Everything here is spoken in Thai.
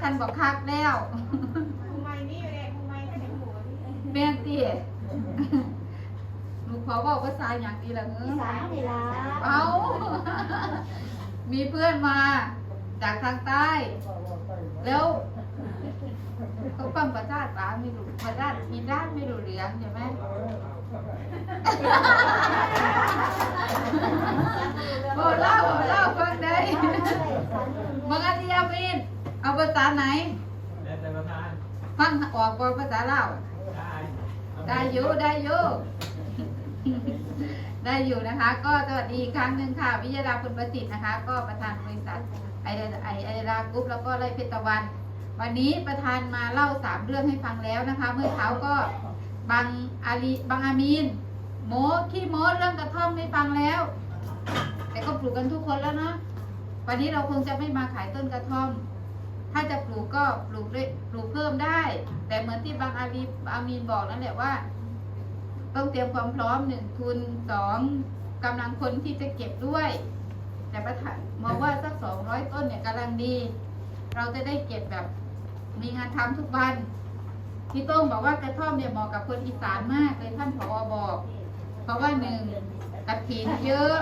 ท่านบอกคักแล้วทำไมนี่อยู่เลยทำไมก็ถึงหัวนี่แม่นติหนูขอบอกภาษาอย่างดีละเงอีสานนี่ล่ะเอา มีเพื่อนมา จากทางใต้ แล้วเขาฟังภาษาตาไม่รู้ภาษาอีด้านไม่รู้เรื่องใช่ไหมโอ้เล่าเล่าฟังได้บางอาทิตย์มิน เอาภาษาไหนแล้วแต่ประธานฟังออกบ่ภาษาลาวได้ได้อยู่ได้อยู่ได้อยู่นะคะ ก็สวัสดีอีกครั้งหนึ่งค่ะ วิยดาคุณประสิทธิ์นะคะ ก็ประธานบริษัทไอเดไอไอเดรากรุ๊ปแล้วก็ไร่เพชรตะวัน วันนี้ประธานมาเล่าสามเรื่องให้ฟังแล้วนะคะ เมื่อเช้าก็บางอาลีบางอามีนโมขี้โมเรื่องกระท่อมไม่ฟังแล้ว แต่ก็ปลูกกันทุกคนแล้วเนาะวันนี้เราคงจะไม่มาขายต้นกระท่อม ถ้าจะปลูกก็ปลูกด้วยปลูกเพิ่มได้ แต่เหมือนที่บางอาลีอามีนบอกนั่นแหละว่า ต้องเตรียมความพร้อมหนึ่งทุนสองกำลังคนที่จะเก็บด้วย แต่ประธานมองว่าสักสองร้อยต้นเนี่ยกำลังดี เราจะได้เก็บแบบมีงานทำทุกวันพี่โต้งบอกว่ากระท่อมเนี่ยเหมาะกับคนอีสานมากเลยท่านผอบอก เพราะว่าหนึ่งกระถินเยอะ